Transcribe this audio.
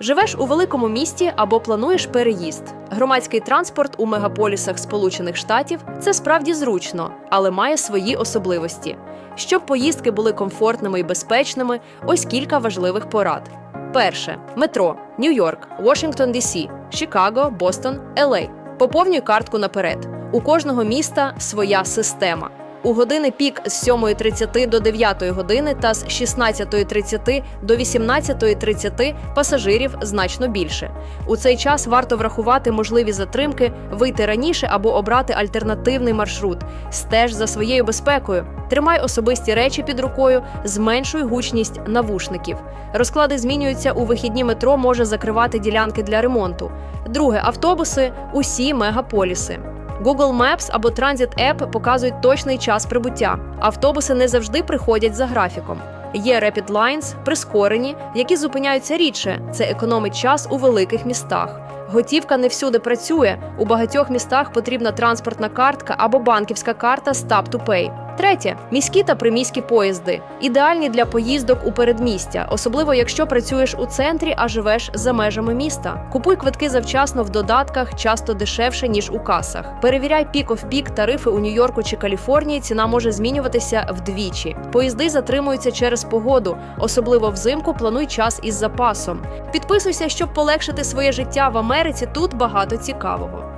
Живеш у великому місті або плануєш переїзд. Громадський транспорт у мегаполісах Сполучених Штатів це справді зручно, але має свої особливості. Щоб поїздки були комфортними і безпечними, ось кілька важливих порад. Перше метро Нью-Йорк, Вашингтон Дісі, Чикаго, Бостон, Елей. Поповнюй картку наперед. У кожного міста своя система. У години пік з 7.30 до 9 години та з 16.30 до 18.30 пасажирів значно більше. У цей час варто врахувати можливі затримки, вийти раніше або обрати альтернативний маршрут. Стеж за своєю безпекою. Тримай особисті речі під рукою, зменшуй гучність навушників. Розклади змінюються у вихідні метро може закривати ділянки для ремонту. Друге автобуси усі мегаполіси. Google Maps або Transit App показують точний час прибуття. Автобуси не завжди приходять за графіком. Є Rapid Lines, прискорені, які зупиняються рідше. Це економить час у великих містах. Готівка не всюди працює. У багатьох містах потрібна транспортна картка або банківська карта з Tap to Pay. Третє міські та приміські поїзди ідеальні для поїздок у передмістя, особливо якщо працюєш у центрі, а живеш за межами міста. Купуй квитки завчасно в додатках, часто дешевше ніж у касах. Перевіряй пік оф пік тарифи у Нью-Йорку чи Каліфорнії. Ціна може змінюватися вдвічі. Поїзди затримуються через погоду, особливо взимку. Плануй час із запасом. Підписуйся, щоб полегшити своє життя в Америці. Тут багато цікавого.